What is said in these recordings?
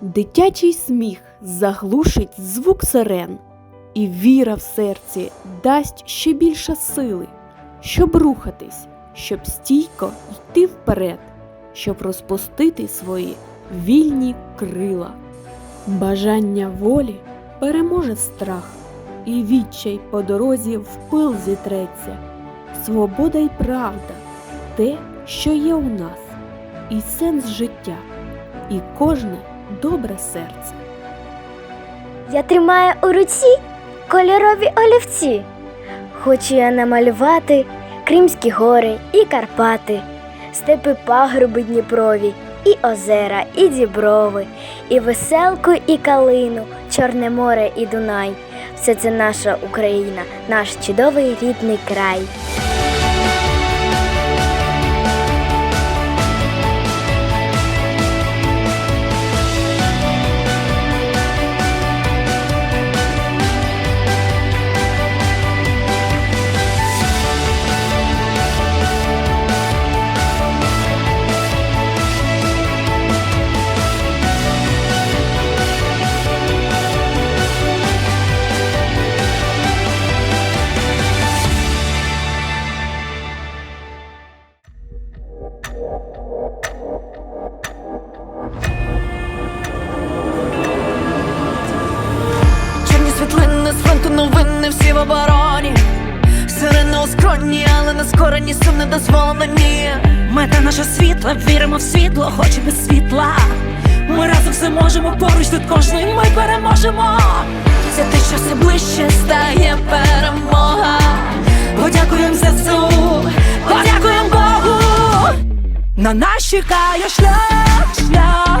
Дитячий сміх заглушить звук сирен, і віра в серці дасть ще більше сили, щоб рухатись, щоб стійко йти вперед, щоб розпустити свої вільні крила. Бажання волі переможе страх, і відчай по дорозі в пил зітреться. Свобода й правда те, що є у нас, і сенс життя, і кожне добре серце. Я тримаю у руці кольорові олівці. Хочу я намалювати Кримські гори і Карпати, степи пагорби Дніпрові, і озера, і діброви, і веселку, і калину, Чорне море і Дунай. Все це наша Україна, наш чудовий рідний край. Чорні світлини з фронту новини всі в обороні. Сирени у скроні, але не скорені, сум не дозволено, ні. Мета наша світла, віримо в світло, хоч і без світла. Ми разом все можемо, поруч тут кожний ми переможемо. Це те, що все ближче стає перемога. Подякуємо ЗСУ, подякуємо Богу. На нас чекає шлях, шлях,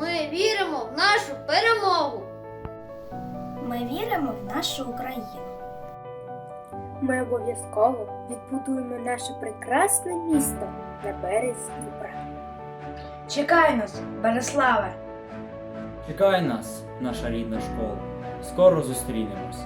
Ми віримо в нашу перемогу. Ми віримо в нашу Україну. Ми обов'язково відбудуємо наше прекрасне місто на березі Дніпра. Чекай нас, Береславе! Чекає нас, наша рідна школа. Скоро зустрінемось.